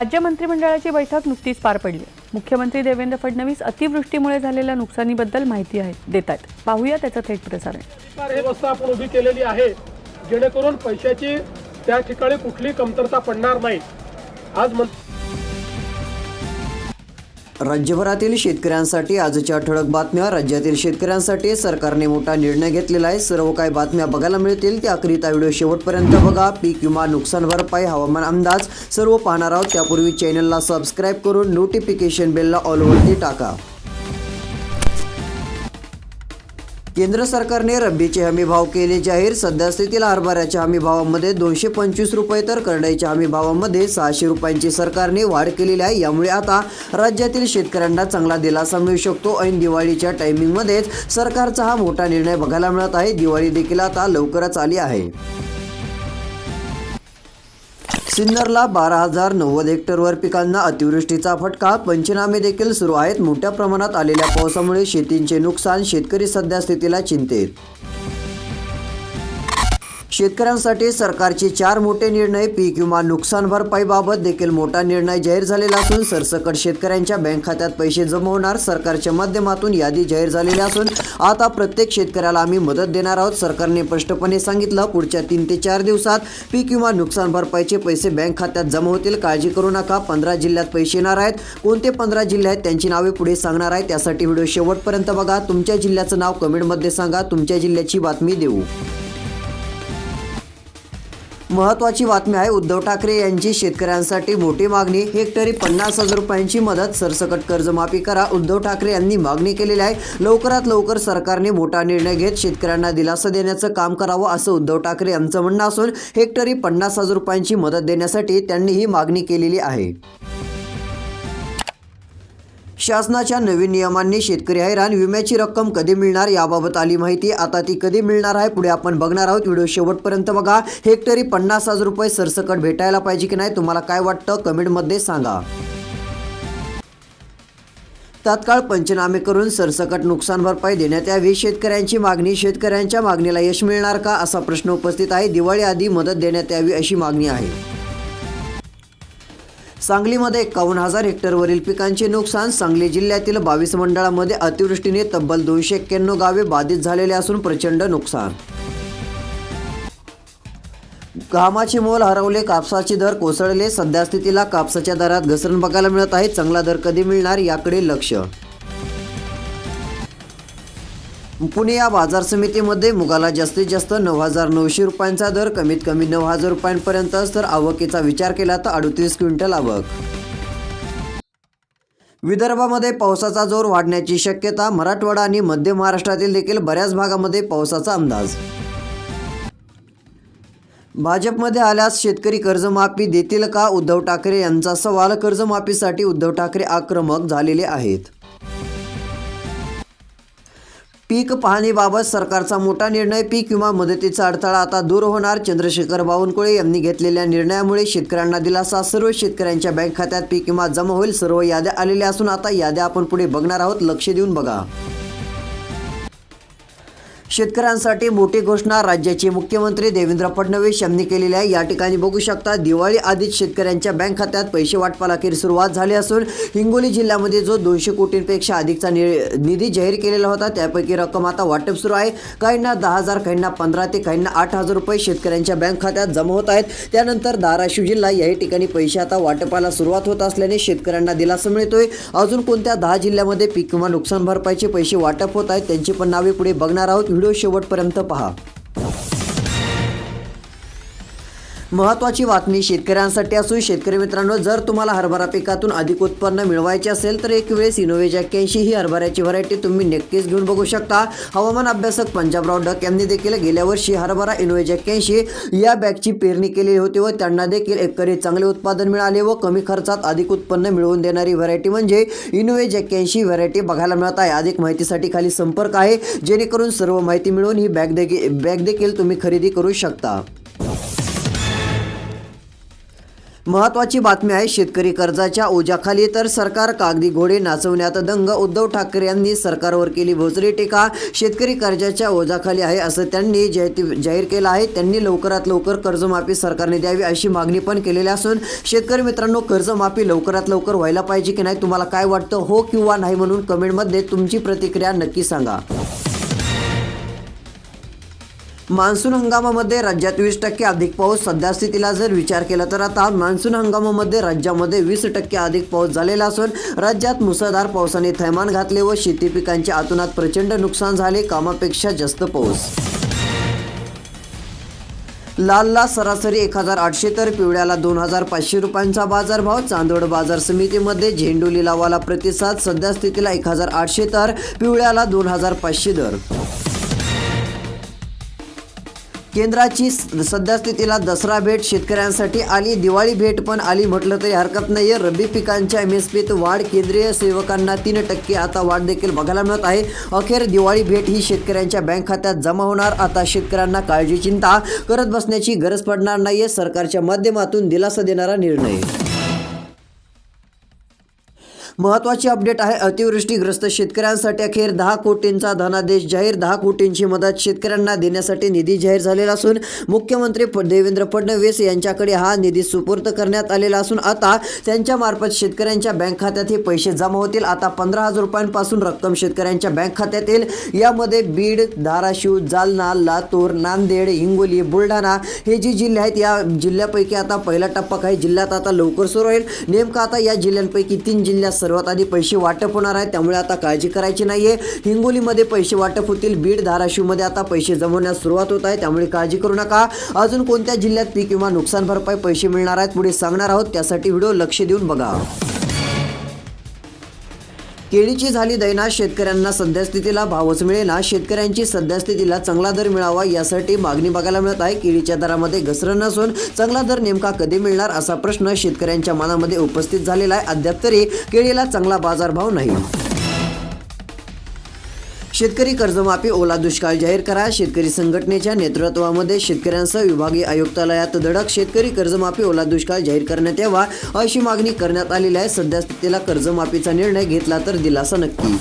राज्य मंत्रिमंडळाची बैठक नुकतीच पार पडली. मुख्यमंत्री देवेंद्र फडणवीस अतिवृष्टीमुळे झालेल्या नुकसानीबद्दल माहिती आहे देत आहेत पाहूया त्याचं थेट प्रसारण. व्यवस्था आपण उभी केलेली आहे जेणेकरून पैशाची त्या ठिकाणी कुठली कमतरता पडणार नाही. आज मंत्री राज्यभरातील शेतकऱ्यांसाठी आजच्या ठळक बातम्या. राज्यातील शेतकऱ्यांसाठी सरकारने मोठा निर्णय घेतलेला आहे. सर्व काही बातम्या बघायला मिळतील. त्याकरिता व्हिडिओ शेवटपर्यंत बघा. पीक विमा नुकसान भरपाई हवामान अंदाज सर्व पाहणार आहोत. त्यापूर्वी चॅनलला सबस्क्राईब करून नोटिफिकेशन बेलला ऑलवरती टाका. केंद्र सरकारने रब्बीचे हमी भाव केले जाहीर. सध्या स्थितीला हरभऱ्याच्या हमी भावामध्ये दोनशे पंचवीस रुपये तर करडईच्या हमी भावामध्ये सहाशे रुपयांची सरकारने वाढ केलेली आहे. यामुळे आता राज्यातील शेतकऱ्यांना चांगला दिलासा मिळू शकतो. ऐन दिवाळीच्या टायमिंगमध्येच सरकारचा हा मोठा निर्णय बघायला मिळत आहे. दिवाळी देखील आता लवकरच आली आहे. सिन्नरला बारा हजार नव्वद हेक्टरवर पिकांना अतिवृष्टीचा फटका. पंचनामे देखील सुरू आहेत. मोठ्या प्रमाणात आलेल्या पावसामुळे शेतींचे नुकसान शेतकरी सध्या स्थितीला चिंतेत. शेतकऱ्यांसाठी सरकारचे चार मोठे निर्णय पीक विमा नुकसान भरपाईबाबत देखील मोठा निर्णय जाहीर झालेला असून सरसकट शेतकऱ्यांच्या बँक खात्यात पैसे जमवणार सरकारच्या माध्यमातून यादी जाहीर झालेली असून आता प्रत्येक शेतकऱ्याला आम्ही मदत देणार आहोत. सरकारने स्पष्टपणे सांगितलं पुढच्या तीन ते चार दिवसात पीक विमा नुकसान भरपाईचे पैसे बँक खात्यात जमा होतील काळजी करू नका पंधरा जिल्ह्यात पैसे येणार आहेत. कोणते पंधरा जिल्हे आहेत त्यांची नावे पुढे सांगणार आहे. त्यासाठी व्हिडिओ शेवटपर्यंत बघा. तुमच्या जिल्ह्याचं नाव कमेंटमध्ये सांगा. तुमच्या जिल्ह्याची बातमी देऊ. महत्वाची बातमी आहे उद्धव ठाकरे यांची शेतकऱ्यांसाठी मोठी मागणी. हेक्टरी पन्नास हजार रुपयांची मदत सरसकट कर्जमाफी करा उद्धव ठाकरे यांनी मागणी केलेली आहे. लवकरात लवकर सरकारने मोठा निर्णय घेत शेतकऱ्यांना दिलासा देण्याचं काम करावं असं उद्धव ठाकरे यांचं म्हणणं असून हेक्टरी पन्नास हजार रुपयांची मदत देण्यासाठी त्यांनी ही मागणी केलेली आहे. शासनाच्या नवीन नियमांनी शेतकरी हैराण विम्याची रक्कम कधी मिळणार याबाबत आली माहिती आता ती कधी मिळणार आहे पुढे आपण बघणार आहोत. व्हिडिओ शेवटपर्यंत बघा. हेक्टरी पन्नास हजार रुपये सरसकट भेटायला पाहिजे की नाही तुम्हाला काय वाटतं कमेंटमध्ये सांगा. तात्काळ पंचनामे करून सरसकट नुकसान भरपाई देण्यात यावी. शेतकऱ्यांची मागणी शेतकऱ्यांच्या मागणीला यश मिळणार का असा प्रश्न उपस्थित आहे. दिवाळी आधी मदत देण्यात यावी अशी मागणी आहे. सांगलीमध्ये एकावन्न हजार हेक्टरवरील पिकांचे नुकसान सांगली जिल्ह्यातील बावीस मंडळामध्ये अतिवृष्टीने तब्बल दोनशे एक्क्याण्णव गावे बाधित झालेले असून प्रचंड नुकसान. घामाचे मोल हरवले कापसाचे दर कोसळले सध्या स्थितीला कापसाच्या दरात घसरण बघायला मिळत आहे चांगला दर कधी मिळणार याकडे लक्ष पुणे या बाजार समितीमध्ये मुगाला जास्तीत जास्त नऊ हजार नऊशे रुपयांचा दर कमीत कमी नऊ हजार रुपयांपर्यंत तर आवकेचा विचार केला तर अडतीस क्विंटल आवक. विदर्भामध्ये पावसाचा जोर वाढण्याची शक्यता मराठवाडा आणि मध्य महाराष्ट्रातील देखील बऱ्याच भागामध्ये पावसाचा अंदाज. भाजपमध्ये आल्यास शेतकरी कर्जमाफी देतील का? उद्धव ठाकरे यांचा सवाल कर्जमाफीसाठी उद्धव ठाकरे आक्रमक झालेले आहेत. पीक पाहणीबाबत सरकारचा मोठा निर्णय पीक विमा मदतीचा अडथळा आता दूर होणार. चंद्रशेखर बावनकुळे यांनी घेतलेल्या निर्णयामुळे शेतकऱ्यांना दिलासा. सर्व शेतकऱ्यांच्या बँक खात्यात पीक विमा जमा होईल. सर्व याद्या आलेल्या असून आता याद्या आपण पुढे बघणार आहोत. लक्ष देऊन बघा. शेतकऱ्यांसाठी मोठी घोषणा राज्याचे मुख्यमंत्री देवेंद्र फडणवीस यांनी केलेली आहे. या ठिकाणी बघू शकता दिवाळी आधीच शेतकऱ्यांच्या बँक खात्यात पैसे वाटपाला अखेर सुरुवात झाली असून हिंगोली जिल्ह्यामध्ये जो दोनशे कोटींपेक्षा अधिकचा नि- निधी जाहीर केलेला होता त्यापैकी रक्कम आता वाटप सुरू आहे. काहींना दहा हजार काहींना पंधरा ते काहींना आठ हजार रुपये शेतकऱ्यांच्या बँक खात्यात जमा होत आहेत. त्यानंतर धाराशिव जिल्हा याही ठिकाणी पैसे आता वाटपाला सुरुवात होत असल्याने शेतकऱ्यांना दिलासा मिळतोय. अजून कोणत्या दहा जिल्ह्यामध्ये पीक किंवा नुकसान भरपाईचे पैसे वाटप होत आहेत त्यांची पण नावे पुढे बघणार आहोत. व्हिडिओ शेवटपर्यंत पहा. महत्त्वाची बातमी शेतकऱ्यांसाठी असून शेतकरी मित्रांनो जर तुम्हाला हरभरा पिकातून अधिक उत्पन्न मिळवायचे असेल तर एक वेळेस इनोवेज एक्क्याऐंशी ही हरभऱ्याची व्हरायटी तुम्ही नक्कीच घेऊन बघू शकता. हवामान अभ्यासक पंजाबराव डक यांनी देखील गेल्या वर्षी हरभरा इनोवेज एक्क्याऐंशी या बॅगची पेरणी केली होती व त्यांना देखील एकरी चांगले उत्पादन मिळाले व कमी खर्चात अधिक उत्पन्न मिळवून देणारी व्हरायटी म्हणजे इनोवेज एक्क्याऐंशी व्हरायटी बघायला मिळत आहे. अधिक माहितीसाठी खाली संपर्क आहे जेणेकरून सर्व माहिती मिळवून ही बॅग देखील बॅग देखील तुम्ही खरेदी करू शकता. महत्वाची बातमी आहे शेतकरी कर्जाच्या ओझ्याखाली तर सरकार कागदी घोडे नाचवण्यात दंग. उद्धव ठाकरे यांनी सरकारवर केली भोसरी टीका. शेतकरी कर्जाच्या ओझ्याखाली आहे असं त्यांनी जाहीर जाहीर केलं आहे. त्यांनी लवकरात लवकर कर्जमाफी सरकारने द्यावी अशी मागणी पण केलेली असून शेतकरी मित्रांनो कर्जमाफी लवकरात लवकर व्हायला पाहिजे की नाही तुम्हाला काय वाटतं? हो किंवा नाही म्हणून कमेंटमध्ये तुमची प्रतिक्रिया नक्की सांगा. मान्सून हंगामामध्ये राज्यात वीस टक्के अधिक पाऊस सध्यास्थितीला जर विचार केला तर आता मान्सून हंगामामध्ये राज्यामध्ये वीस टक्के अधिक पाऊस झालेला असून राज्यात मुसळधार पावसाने थैमान घातले व शेती पिकांच्या आतुनात प्रचंड नुकसान झाले कामापेक्षा जास्त पाऊस. लालला सरासरी एक हजार आठशे तर पिवळ्याला दोन हजार पाचशे रुपयांचा बाजारभाव चांदोड बाजार समितीमध्ये झेंडू लिलावाला प्रतिसाद सध्या स्थितीला एक हजार आठशे तर पिवळ्याला दोन हजार पाचशे दर. केंद्राची स- सध्या स्थितीला दसरा भेट शेतकऱ्यांसाठी आली दिवाळी भेट पण आली म्हटलं तरी हरकत नाही आहे रब्बी पिकांच्या एम एस पीत वाढ केंद्रीय सेवकांना तीन टक्के आता वाढ देखील बघायला मिळत आहे. अखेर दिवाळी भेट ही शेतकऱ्यांच्या बँक खात्यात जमा होणार. आता शेतकऱ्यांना काळजी चिंता करत बसण्याची गरज पडणार नाहीये. सरकारच्या माध्यमातून दिलासा देणारा निर्णय. महत्वाची अपडेट आहे अतिवृष्टीग्रस्त शेतकऱ्यांसाठी अखेर दहा कोटींचा धनादेश जाहीर. दहा कोटींची मदत शेतकऱ्यांना देण्यासाठी निधी जाहीर झालेला असून मुख्यमंत्री देवेंद्र फडणवीस यांच्याकडे हा निधी सुपूर्द करण्यात आलेला असून आता त्यांच्या मार्फत शेतकऱ्यांच्या बँक खात्यात हे पैसे जमा होतील. आता पंधरा हजार रुपयांपासून रक्कम शेतकऱ्यांच्या बँक खात्यात येईल. यामध्ये बीड धाराशिव जालना लातूर नांदेड हिंगोली बुलढाणा हे जी जिल्हे आहेत या जिल्ह्यापैकी आता पहिला टप्पा काही जिल्ह्यात आता लवकर सुरू होईल. नेमका आता या जिल्ह्यांपैकी तीन जिल्ह्यात सर्वात आधी पैसे वाटप होणार आहे त्यामुळे आता काळजी करायची नाही आहे हिंगोलीमध्ये पैसे वाटप होतील बीड धाराशिवमध्ये आता पैसे जमवण्यास सुरुवात होत आहे त्यामुळे काळजी करू नका. अजून कोणत्या जिल्ह्यात पीक किंवा नुकसान भरपाई पैसे मिळणार आहेत पुढे सांगणार आहोत त्यासाठी व्हिडिओ लक्ष देऊन बघा. केळीची झाली दैना शेतकऱ्यांना सद्यस्थितीला भावच मिळेना. शेतकऱ्यांची सद्यस्थितीला चांगला दर मिळावा यासाठी मागणी बघायला मिळत आहे. केळीच्या दरामध्ये घसरण नसून चांगला दर नेमका कधी मिळणार असा प्रश्न शेतकऱ्यांच्या मनामध्ये उपस्थित झालेला आहे. अद्याप तरी केळीला चांगला बाजारभाव नाही. शेतकरी कर्जमाफी ओला दुष्काळ जाहीर करा. शेतकरी संघटनेच्या नेतृत्वामध्ये शेतकऱ्यांसह विभागीय आयुक्तालयात धडक. शेतकरी कर्जमाफी ओला दुष्काळ जाहीर करण्यात यावा अशी मागणी करण्यात आलेली आहे. सध्या स्थितीला कर्जमाफीचा निर्णय घेतला तर दिलासा नक्की.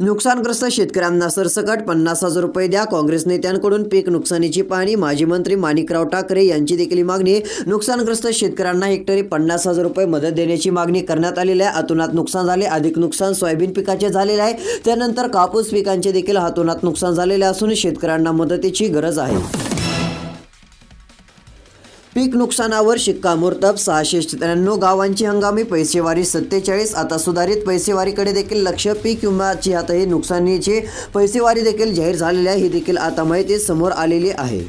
नुकसानग्रस्त शेतकऱ्यांना सरसकट पन्नास हजार रुपये द्या. काँग्रेस नेत्यांकडून पीक नुकसानीची पाहणी. माजी मंत्री माणिकराव ठाकरे यांची देखील मागणी. नुकसानग्रस्त शेतकऱ्यांना हेक्टरी पन्नास हजार रुपये मदत देण्याची मागणी करण्यात आलेली आहे. अतोनात नुकसान झाले. अधिक नुकसान सोयाबीन पिकाचे झालेले आहे. त्यानंतर कापूस पिकांचे देखील हातोनात नुकसान झालेले असून शेतकऱ्यांना मदतीची गरज आहे. पीक नुकसानावर शिक्कामोर्तब. सहाशे त्र्याण्णव गावांची हंगामी पैसेवारी सत्तेचाळीस. आता सुधारित पैसेवारीकडे देखील लक्ष. पीक विम्याची आता ही नुकसानीची पैसेवारी देखील जाहीर झालेली आहे. ही देखील आता माहिती समोर आलेली आहे.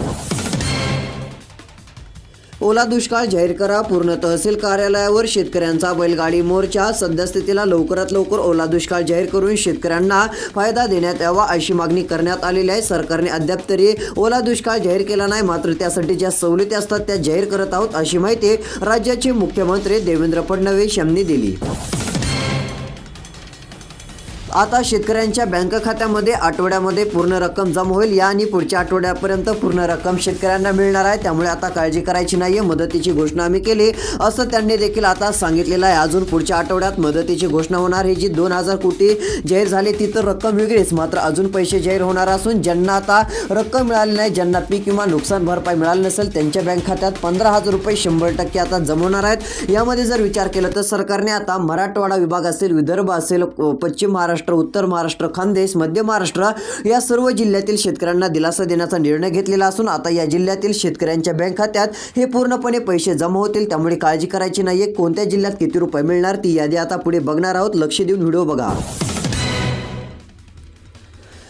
ओला दुष्काळ जाहीर करा पूर्ण तहसील कार्यालयावर शेतकऱ्यांचा बैलगाडी मोर्चा. सद्यस्थितीला लवकरात लवकर ओला दुष्काळ जाहीर करून शेतकऱ्यांना फायदा देण्यात यावा अशी मागणी करण्यात आलेली आहे. सरकारने अद्याप तरी ओला दुष्काळ जाहीर केला नाही मात्र त्यासाठी ज्या सवलती असतात त्या जाहीर करत आहोत अशी माहिती राज्याचे मुख्यमंत्री देवेंद्र फडणवीस यांनी दिली. आता शेतकऱ्यांच्या बँक खात्यामध्ये आठवड्यामध्ये पूर्ण रक्कम जमा होईल. या आणि पुढच्या आठवड्यापर्यंत पूर्ण रक्कम शेतकऱ्यांना मिळणार आहे. त्यामुळे आता काळजी करायची नाही आहे मदतीची घोषणा आम्ही केली. असं त्यांनी देखील आता सांगितलेलं आहे. अजून पुढच्या आठवड्यात मदतीची घोषणा होणार. ही जी दोन हजार कोटी जाहीर झाली ती तर रक्कम वेगळीच. मात्र अजून पैसे जाहीर होणार असून ज्यांना आता रक्कम मिळाली नाही ज्यांना पीक किंवा नुकसान भरपाई मिळाली नसेल त्यांच्या बँक खात्यात पंधरा हजार रुपये शंभर टक्के आता जमवणार आहेत. यामध्ये जर विचार केला तर सरकारने आता मराठवाडा विभाग असेल विदर्भ असेल पश्चिम महाराष्ट्र उत्तर महाराष्ट्र खानदेश मध्य महाराष्ट्र या सर्व जिल्ह्यातील शेतकऱ्यांना दिलासा देण्याचा निर्णय घेतलेला असून आता या जिल्ह्यातील शेतकऱ्यांच्या बँक खात्यात हे पूर्णपणे पैसे जमा होतील त्यामुळे काळजी करायची नाहीये. कोणत्या जिल्ह्यात किती रुपये मिळणार ती यादी आता पुढे बघणार आहोत. लक्ष देऊन व्हिडिओ बघा.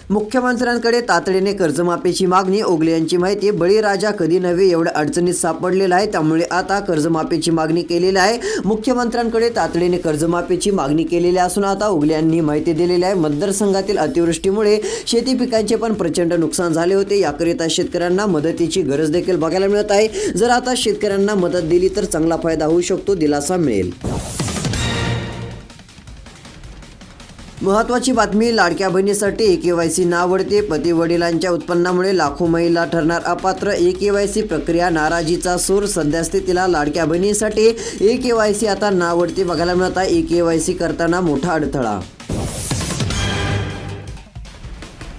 मुख्यमंत्र्यांकडे तातडीने कर्जमाफीची मागणी. ओगले यांची माहिती बळीराजा कधी नव्हे एवढ्या अडचणीत सापडलेला आहे त्यामुळे आता कर्जमाफीची मागणी केलेली आहे. मुख्यमंत्र्यांकडे तातडीने कर्जमाफीची मागणी केलेली असून आता ओगले यांनी माहिती दिलेली आहे मतदारसंघातील अतिवृष्टीमुळे शेती पिकांचे पण प्रचंड नुकसान झाले होते. याकरिता शेतकऱ्यांना मदतीची गरज देखील बघायला मिळत आहे. जर आता शेतकऱ्यांना मदत दिली तर चांगला फायदा होऊ शकतो दिलासा मिळेल. महत्त्वाची बातमी लाडक्या बहिणीसाठी ए के वाय सी नावडते पती वडिलांच्या उत्पन्नामुळे लाखो महिला ठरणार अपात्र. ए के वाय सी प्रक्रिया नाराजीचा सूर. सध्यास्थितीला लाडक्या बहिणीसाठी ए के वाय सी आता नावडते बघायला मिळत आहे ए के वाय सी करताना मोठा अडथळा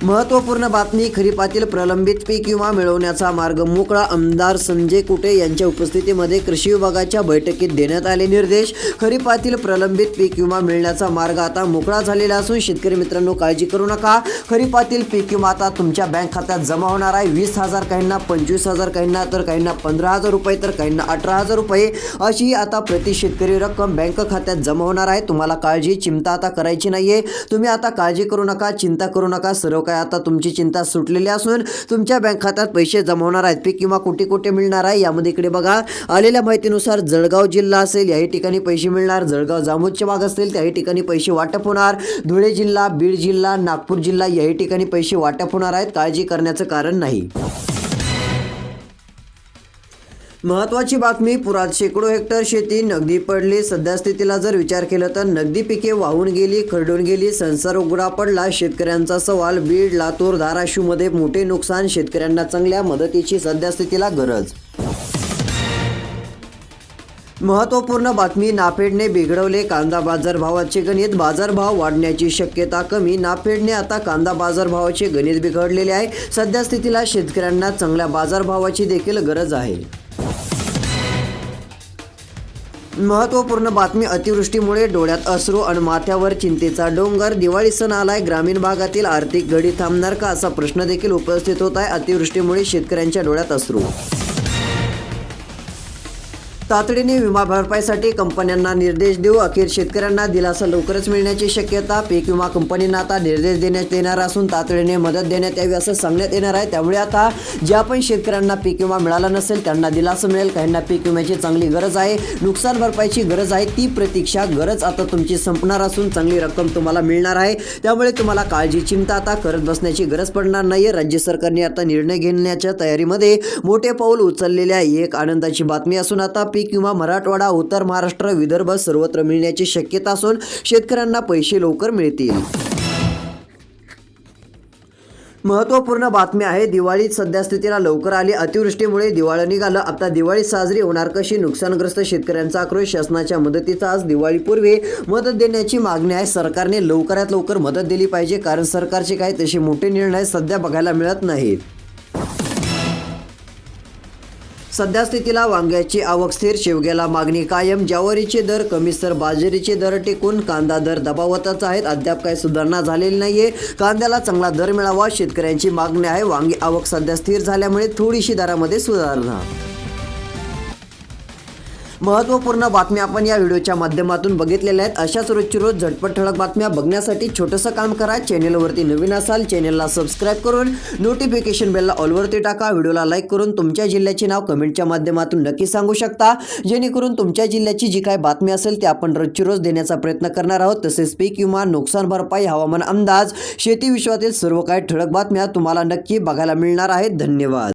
महत्त्वपूर्ण बातमी खरीपातील प्रलंबित पीक विमा मिळवण्याचा मार्ग मोकळा. आमदार संजय कुटे यांच्या उपस्थितीमध्ये कृषी विभागाच्या बैठकीत देण्यात आले निर्देश. खरीपातील प्रलंबित पीक विमा मिळण्याचा मार्ग आता मोकळा झालेला असून शेतकरी मित्रांनो काळजी करू नका. खरीपातील पीक विमा आता तुमच्या बँक खात्यात जमा होणार आहे. वीस हजार काहींना पंचवीस हजार काहींना तर काहींना पंधरा हजार रुपये तर काहींना अठरा हजार रुपये. अशी आता प्रति शेतकरी रक्कम बँक खात्यात जमा होणार आहे. तुम्हाला काळजी चिंता आता करायची नाहीये. तुम्ही आता काळजी करू नका चिंता करू नका. सर्व काय आता तुमची चिंता सुटलेली असून तुमच्या बँक खात्यात पैसे जमवणार आहेत. पीक किंवा कुठे कुठे मिळणार आहे. यामध्ये इकडे बघा आलेल्या माहितीनुसार जळगाव जिल्हा असेल याही ठिकाणी पैसे मिळणार. जळगाव जामोदचे भाग असतील त्याही ठिकाणी पैसे वाटप होणार. धुळे जिल्हा बीड जिल्हा नागपूर जिल्हा याही ठिकाणी पैसे वाटप होणार आहेत. काळजी करण्याचं कारण नाही. महत्वाची बातमी पुरात शेकडो हेक्टर शेती नगदी पडली. सध्यास्थितीला जर विचार केला तर नगदी पिके वाहून गेली खरडून गेली संसार उघडा पडला. शेतकऱ्यांचा सवाल बीड लातूर धाराशिवमध्ये मोठे नुकसान शेतकऱ्यांना चांगल्या मदतीची सध्यास्थितीला गरज. महत्त्वपूर्ण बातमी नाफेडने बिघडवले कांदा बाजारभावाचे गणित. बाजारभाव वाढण्याची शक्यता कमी. नाफेडने आता कांदा बाजारभावाचे गणित बिघडलेले आहे. सध्यास्थितीला शेतकऱ्यांना चांगल्या बाजारभावाची देखील गरज आहे. महत्त्वपूर्ण बातमी अतिवृष्टीमुळे डोळ्यात अश्रू आणि माथ्यावर चिंतेचा डोंगर. दिवाळी सण आलाय. ग्रामीण भागातील आर्थिक घडी थांबणार का? असा प्रश्न देखील उपस्थित होत आहे. अतिवृष्टीमुळे शेतकऱ्यांच्या डोळ्यात असरू तातडीने विमा भरपाईसाठी कंपन्यांना निर्देश देऊ. अखेर शेतकऱ्यांना दिलासा लवकरच मिळण्याची शक्यता. पीक विमा कंपनींना आता निर्देश देण्यात येणार असून तातडीने मदत देण्यात यावी असं सांगण्यात येणार आहे. त्यामुळे आता ज्या पण शेतकऱ्यांना पीक विमा मिळाला नसेल त्यांना दिलासा मिळेल. काहींना पीक विम्याची चांगली गरज आहे नुकसान भरपाईची गरज आहे ती प्रतीक्षा गरज आता तुमची संपणार असून चांगली रक्कम तुम्हाला मिळणार आहे. त्यामुळे तुम्हाला काळजी चिंता आता करत बसण्याची गरज पडणार नाही राज्य सरकारने आता निर्णय घेण्याच्या तयारीमध्ये मोठे पाऊल उचललेले आहे. एक आनंदाची बातमी असून आता पीक किंवा मराठवाडा उत्तर महाराष्ट्र विदर्भ सर्वत्र मिळण्याची शक्यता असून शेतकऱ्यांना पैसे लवकर मिळतील. महत्त्वपूर्ण बातमी आहे दिवाळीत सध्यास्थितीला लवकर आली. अतिवृष्टीमुळे दिवाळी निघालं. आता दिवाळी साजरी होणार कशी? नुकसानग्रस्त शेतकऱ्यांचा आक्रोश शासनाच्या मदतीचा आज दिवाळीपूर्वी मदत देण्याची मागणी आहे. सरकारने लवकरात लवकर मदत दिली पाहिजे कारण सरकारचे काही तसे मोठे निर्णय सध्या बघायला मिळत नाहीत. सध्यास्थितीला वांग्याची आवक स्थिर शेवग्याला मागणी कायम ज्वारीचे दर कमी तर बाजरीचे दर टिकून कांदा दर दबावतच आहेत. अद्याप काही सुधारणा झालेली नाहीये. कांद्याला चांगला दर मिळावा शेतकऱ्यांची मागणी आहे. वांगी आवक सध्या स्थिर झाल्यामुळे थोडीशी दरामध्ये सुधारणा महत्त्वपूर्ण बातम्या आपण या व्हिडिओच्या माध्यमातून बघितलेल्या आहेत. अशाच रोजची रोज झटपट ठळक बातम्या बघण्यासाठी छोटंसं काम करा. चॅनेलवरती नवीन असाल चॅनेलला सबस्क्राईब करून नोटिफिकेशन बेलला ऑलवरती टाका. व्हिडिओला लाईक करून तुमच्या जिल्ह्याचे नाव कमेंटच्या माध्यमातून नक्की सांगू शकता. जेणेकरून तुमच्या जिल्ह्याची जी काय बातमी असेल ती आपण रोजची रोज देण्याचा प्रयत्न करणार आहोत. तसेच पीक विमा नुकसान भरपाई हवामान अंदाज शेती विश्वातील सर्व काही ठळक बातम्या तुम्हाला नक्की बघायला मिळणार आहेत. धन्यवाद.